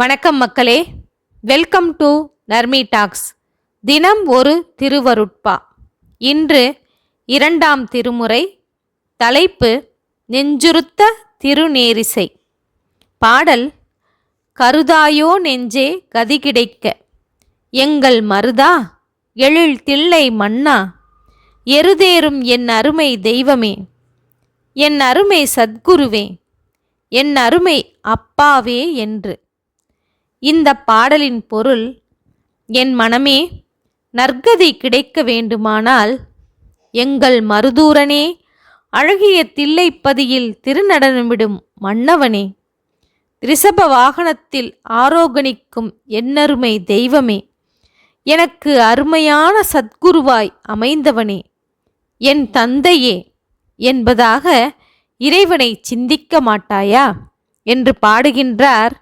வணக்கம் மக்களே. Welcome to Narmi tax தினம் ஒரு திருவருட்பா. இன்று இரண்டாம் திருமுறை. தலைப்பு நெஞ்சுருத்த திருநேரிசை. பாடல் கருதாயோ நெஞ்சே கதி கிடைக்க. எங்கள் மருதா எழில் தில்லை மன்னா. எருதேறும் என் அருமை தெய்வமே. என் அருமை சத்குருவே. என் அருமை அப்பாவே என்று. இந்த பாடலின் பொருள் என் மனமே நற்கதி கிடைக்க வேண்டுமானால் எங்கள் மருதூரனே அழகிய தில்லைப்பதியில் திருநடனமிடும் மன்னவனே ரிஷப வாகனத்தில் ஆரோகணிக்கும் என்னருமை தெய்வமே எனக்கு அருமையான சத்குருவாய் அமைந்தவனே என் தந்தையே என்பதாக இறைவனை சிந்திக்க மாட்டாயா? என்று பாடுகின்றார்